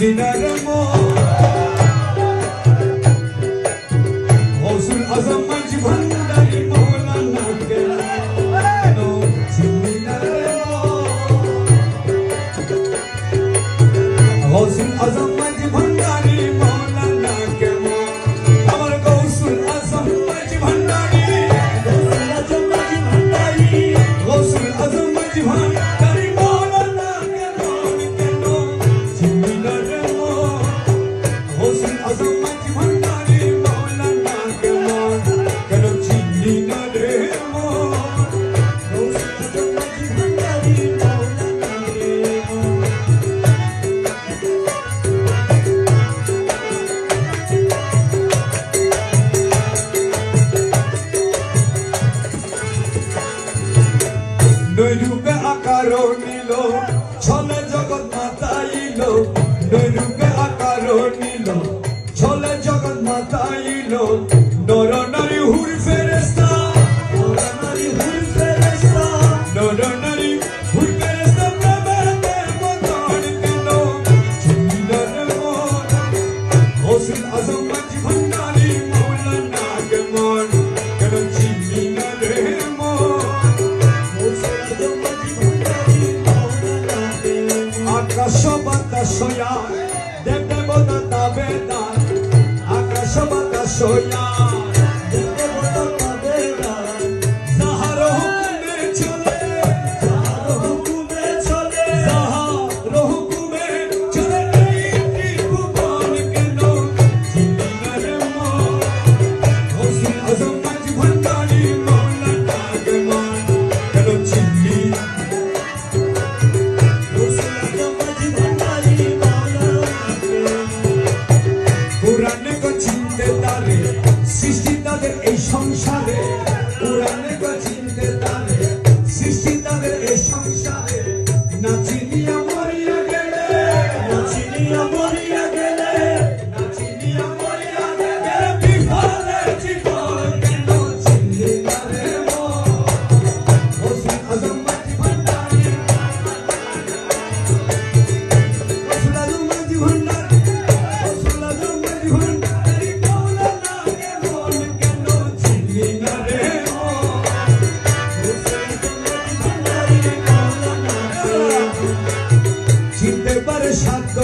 Sinagamo দুই রূপে আকার নিল, ছলে জগৎ মাতাইল দুই রূপে আকার নিল, ছলে জগৎ মাতাইল নর নারী হুরফে soya, dem dem bota ta veda, acaso bata soya.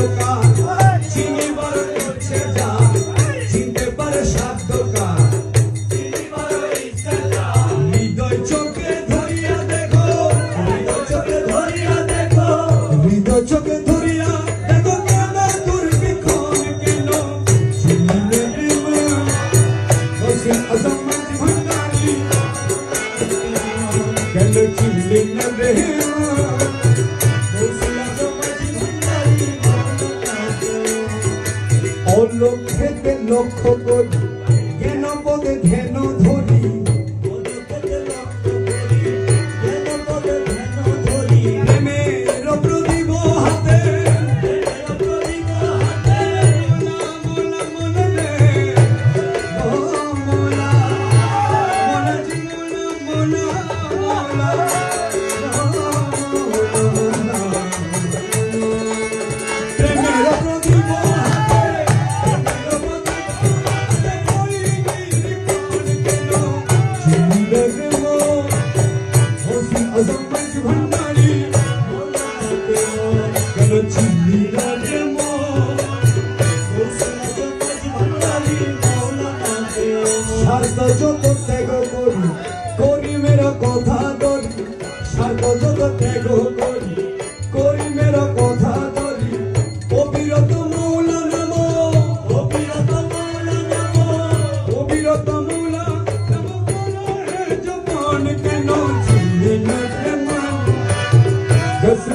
भगवान Oh, look at the look of Você